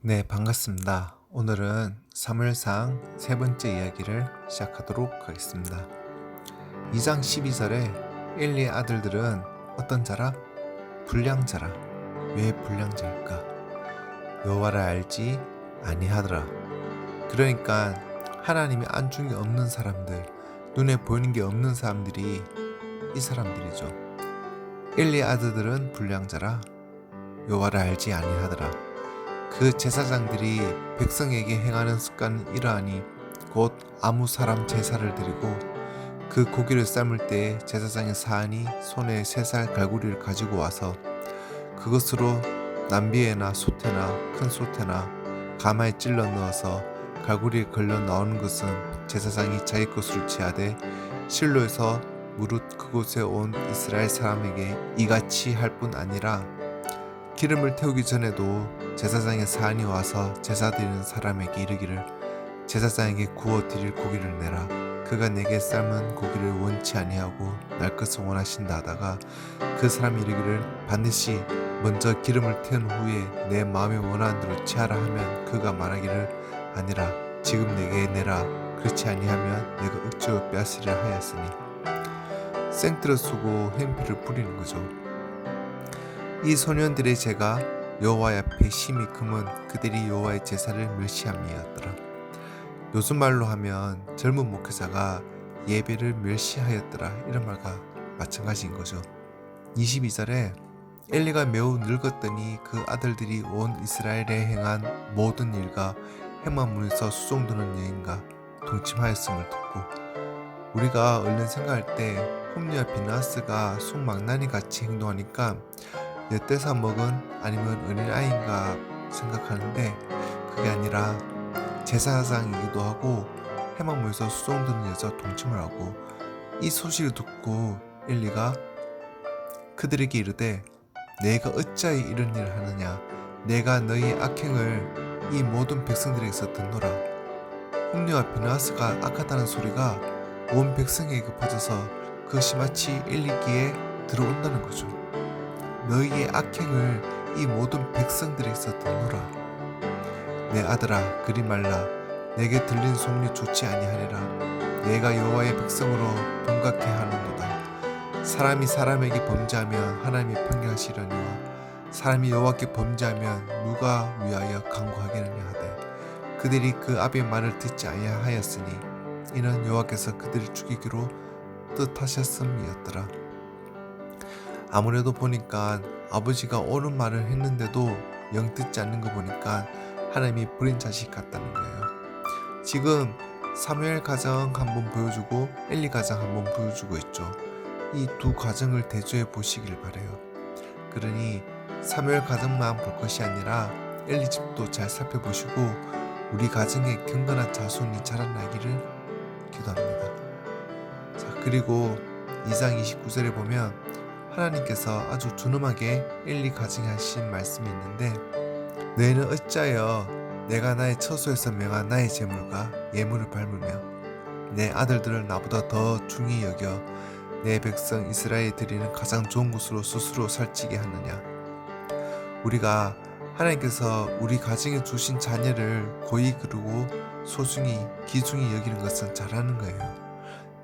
네, 반갑습니다. 오늘은 사무엘상 세 번째 이야기를 시작하도록 하겠습니다. 2장 12절에 엘리의 아들들은 어떤 자라? 불량자라. 왜 불량자일까? 여호와를 알지 아니하더라. 그러니까 하나님의 안중이 없는 사람들, 눈에 보이는 게 없는 사람들이 이 사람들이죠. 엘리의 아들들은 불량자라. 여호와를 알지 아니하더라. 그 제사장들이 백성에게 행하는 습관은 이러하니 곧 아무 사람 제사를 드리고 그 고기를 삶을 때 제사장의 사안이 손에 세 살 갈고리를 가지고 와서 그것으로 남비에나 소태나 큰 소태나 가마에 찔러 넣어서 갈고리에 걸려 나오는 것은 제사장이 자기 것으로 취하되 실로에서 무릇 그곳에 온 이스라엘 사람에게 이같이 할 뿐 아니라 기름을 태우기 전에도 제사장의 사안이 와서 제사 드리는 사람에게 이르기를 제사장에게 구워 드릴 고기를 내라. 그가 내게 삶은 고기를 원치 아니하고 날 것을 원하신다 하다가 그 사람이 이르기를 반드시 먼저 기름을 태운 후에 내 마음에 원하는 대로 취하라 하면 그가 말하기를 아니라 지금 내게 내라. 그렇지 아니하면 내가 억지로 빼앗으려 하였으니. 생뜨를 쓰고 행피를 부리는 거죠. 이 소년들의 죄가 여호와 앞에 심히 금은 그들이 여호와의 제사를 멸시함이었더라. 요즘 말로 하면 젊은 목회자가 예배를 멸시하였더라 이런 말과 마찬가지인 거죠. 22절에 엘리가 매우 늙었더니 그 아들들이 온 이스라엘에 행한 모든 일과 해만문에서 수종드는 여인과 동침하였음을 듣고 우리가 얼른 생각할 때 홈리와 비나스가 송망나니 같이 행동하니까 엿대사 먹은 아니면 어린아이인가 생각하는데 그게 아니라 제사장이기도 하고 해망문에서 수종 드는 여자 동침을 하고 이 소식을 듣고 엘리가 그들에게 이르되 내가 어찌하여 이런 일을 하느냐 내가 너희의 악행을 이 모든 백성들에게서 듣노라 홈리와 비나스가 악하다는 소리가 온 백성에게 퍼져서 그것이 마치 엘리기에 들어온다는 거죠. 너희의 악행을 이 모든 백성들에게서 듣노라. 내 아들아 그리 말라 내게 들린 소문이 좋지 아니하리라. 내가 여호와의 백성으로 동각해 하는도다. 사람이 사람에게 범죄하면 하나님이 판결하시려니와 사람이 여호와께 범죄하면 누가 위하여 강구하겠느냐 하되 그들이 그 아비의 말을 듣지 아니하였으니 이는 여호와께서 그들을 죽이기로 뜻하셨음이었더라. 아무래도 보니까 아버지가 옳은 말을 했는데도 영 듣지 않는 거 보니까 하나님이 버린 자식 같다는 거예요. 지금 사무엘 가정 한번 보여주고 엘리 가정 한번 보여주고 있죠. 이 두 가정을 대조해 보시길 바래요. 그러니 사무엘 가정만 볼 것이 아니라 엘리 집도 잘 살펴보시고 우리 가정에 경건한 자손이 자라나기를 기도합니다. 자, 그리고 2장 29절에 보면 하나님께서 아주 준엄하게 엘리 가정에 하신 말씀이 있는데 너희는 어찌하여 내가 나의 처소에서 명한 나의 재물과 예물을 밟으며 내 아들들을 나보다 더 중히 여겨 내 백성 이스라엘 드리는 가장 좋은 곳으로 스스로 살찌게 하느냐 우리가 하나님께서 우리 가정에 주신 자녀를 고이 그르고 소중히 기중히 여기는 것은 잘하는 거예요.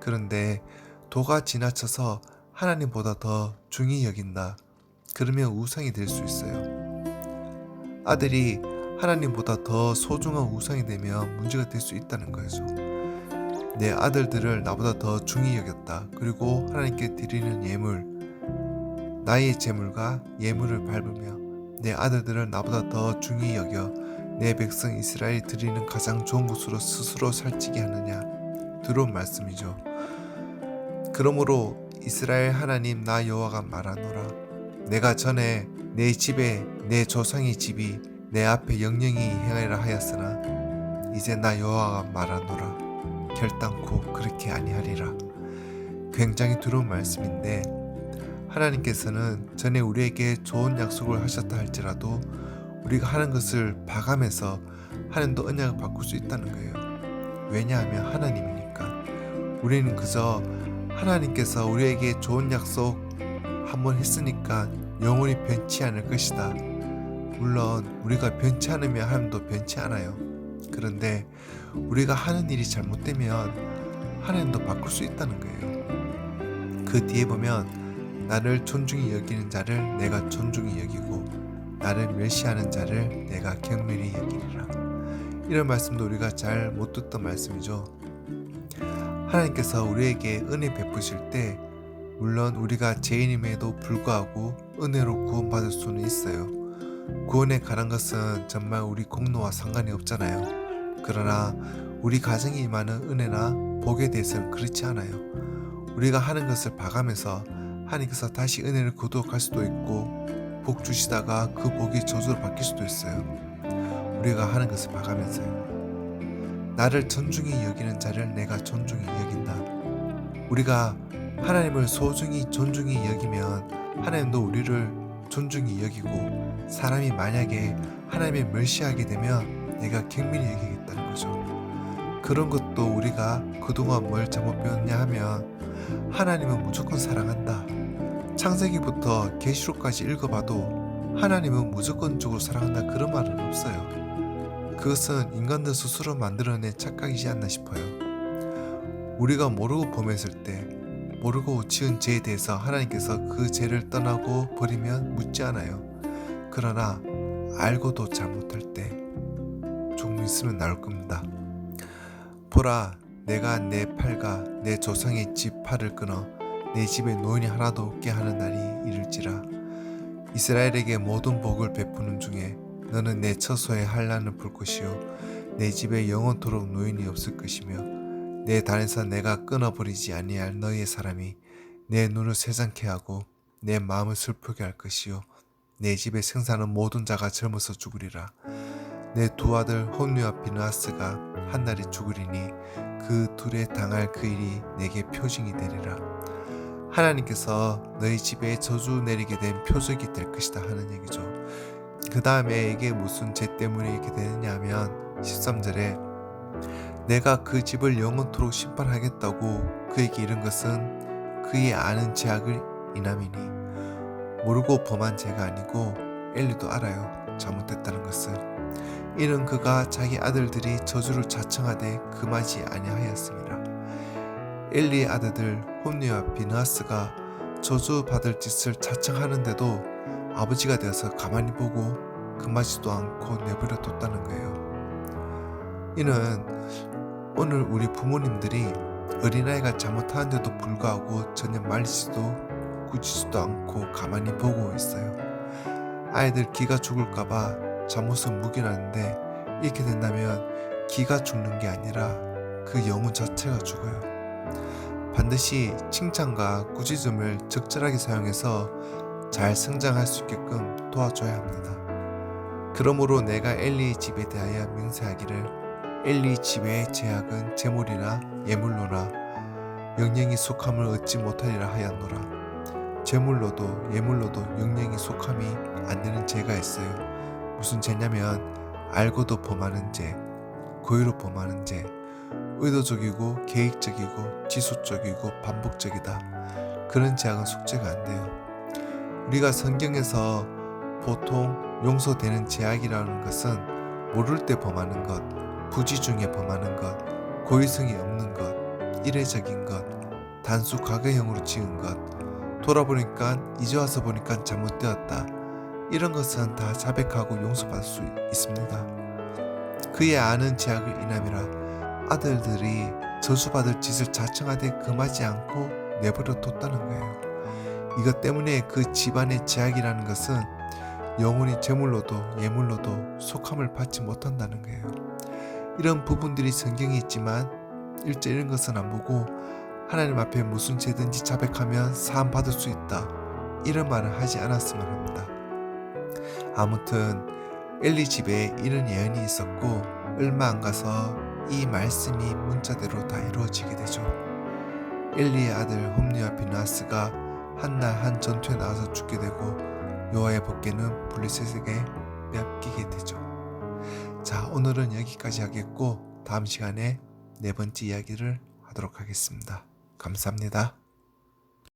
그런데 도가 지나쳐서 하나님보다 더 중히 여긴다. 그러면 우상이 될 수 있어요. 아들이 하나님보다 더 소중한 우상이 되면 문제가 될 수 있다는 거죠. 내 아들들을 나보다 더 중히 여겼다. 그리고 하나님께 드리는 예물, 나의 재물과 예물을 밟으며 내 아들들을 나보다 더 중히 여겨 내 백성 이스라엘 드리는 가장 좋은 곳으로 스스로 살찌게 하느냐 들어온 말씀이죠. 그러므로 이스라엘 하나님 나 여호와가 말하노라 내가 전에 내 집에 내 조상의 집이 내 앞에 영영히 행하리라 하였으나 이제 나 여호와가 말하노라 결단코 그렇게 아니하리라 굉장히 두려운 말씀인데 하나님께서는 전에 우리에게 좋은 약속을 하셨다 할지라도 우리가 하는 것을 봐가면서 하나님도 언약을 바꿀 수 있다는 거예요. 왜냐하면 하나님이니까. 우리는 그저 하나님께서 우리에게 좋은 약속 한번 했으니까 영원히 변치 않을 것이다. 물론 우리가 변치 않으면 하나님도 변치 않아요. 그런데 우리가 하는 일이 잘못되면 하나님도 바꿀 수 있다는 거예요. 그 뒤에 보면 나를 존중히 여기는 자를 내가 존중히 여기고 나를 멸시하는 자를 내가 경멸히 여기리라. 이런 말씀도 우리가 잘 못 듣던 말씀이죠. 하나님께서 우리에게 은혜 베푸실 때 물론 우리가 죄인임에도 불구하고 은혜로 구원받을 수는 있어요. 구원에 관한 것은 정말 우리 공로와 상관이 없잖아요. 그러나 우리 가정에 임하는 은혜나 복에 대해서는 그렇지 않아요. 우리가 하는 것을 봐가면서 하나님께서 다시 은혜를 거두어갈 수도 있고 복 주시다가 그 복이 저주로 바뀔 수도 있어요. 우리가 하는 것을 봐가면서요. 나를 존중히 여기는 자를 내가 존중히 여긴다. 우리가 하나님을 소중히 존중히 여기면 하나님도 우리를 존중히 여기고 사람이 만약에 하나님을 멸시하게 되면 내가 경민히 여기겠다는 거죠. 그런 것도 우리가 그동안 뭘 잘못 배웠냐 하면 하나님은 무조건 사랑한다. 창세기부터 계시록까지 읽어봐도 하나님은 무조건적으로 사랑한다 그런 말은 없어요. 그것은 인간들 스스로 만들어낸 착각이지 않나 싶어요. 우리가 모르고 범했을 때 모르고 지은 죄에 대해서 하나님께서 그 죄를 떠나고 버리면 묻지 않아요. 그러나 알고도 잘못할 때 조금 있으면 나올 겁니다. 보라, 내가 내 팔과 내 조상의 집 팔을 끊어 내 집에 노인이 하나도 없게 하는 날이 이를지라. 이스라엘에게 모든 복을 베푸는 중에 너는 내 처소에 한란을 풀 것이요. 내 집에 영원토록 노인이 없을 것이며 내 단에서 내가 끊어버리지 아니할 너희의 사람이 내 눈을 세상케 하고 내 마음을 슬프게 할 것이요. 내 집에 생사는 모든 자가 젊어서 죽으리라. 내 두 아들 혼류와 비느하스가 한 날에 죽으리니 그 둘에 당할 그 일이 내게 표징이 되리라. 하나님께서 너희 집에 저주 내리게 된 표적이 될 것이다 하는 얘기죠 그 다음에 이게 무슨 죄 때문에 이렇게 되느냐 하면 13절에 내가 그 집을 영원토록 심판하겠다고 그에게 이른 것은 그의 아는 죄악을 인함이니 모르고 범한 죄가 아니고 엘리도 알아요. 잘못됐다는 것을 이는 그가 자기 아들들이 저주를 자청하되 금하지 아니하였습니다. 엘리의 아들들 혼리와 비느하스가 저주 받을 짓을 자청하는데도 아버지가 되어서 가만히 보고 금하지도 않고 내버려 뒀다는 거예요. 이는 오늘 우리 부모님들이 어린아이가 잘못하는데도 불구하고 전혀 말리지도 굳히지도 않고 가만히 보고 있어요. 아이들 기가 죽을까봐 잘못을 묵인하는데 이렇게 된다면 기가 죽는 게 아니라 그 영혼 자체가 죽어요. 반드시 칭찬과 꾸짖음을 적절하게 사용해서 잘 성장할 수 있게끔 도와줘야 합니다. 그러므로 내가 엘리의 집에 대하여 맹세하기를 엘리 집의 제약은 재물이나 예물로나 영영이 속함을 얻지 못하리라 하였노라. 재물로도 예물로도 영영이 속함이 안 되는 죄가 있어요. 무슨 죄냐면 알고도 범하는 죄, 고의로 범하는 죄, 의도적이고 계획적이고 지속적이고 반복적이다. 그런 제약은 속죄가 안 돼요. 우리가 성경에서 보통 용서되는 제약이라는 것은 모를 때 범하는 것, 부지 중에 범하는 것, 고의성이 없는 것, 이례적인 것, 단수 과거형으로 지은 것, 돌아보니까 이제 와서 보니까 잘못되었다. 이런 것은 다 자백하고 용서받을 수 있습니다. 그의 아는 제약을 인함이라 아들들이 저주받을 짓을 자청하되 금하지 않고 내버려 뒀다는 거예요. 이것 때문에 그 집안의 제약이라는 것은 영혼이 제물로도 예물로도 속함을 받지 못한다는 거예요. 이런 부분들이 성경에 있지만 일제 이런 것은 안 보고 하나님 앞에 무슨 죄든지 자백하면 사함 받을 수 있다. 이런 말을 하지 않았으면 합니다. 아무튼 엘리 집에 이런 예언이 있었고 얼마 안 가서 이 말씀이 문자대로 다 이루어지게 되죠. 엘리의 아들 홈리와 비나스가 한날 한 전투에 나와서 죽게 되고 요아의 복귀는 블리셋에게 뺏기게 되죠. 자, 오늘은 여기까지 하겠고 다음 시간에 네 번째 이야기를 하도록 하겠습니다. 감사합니다.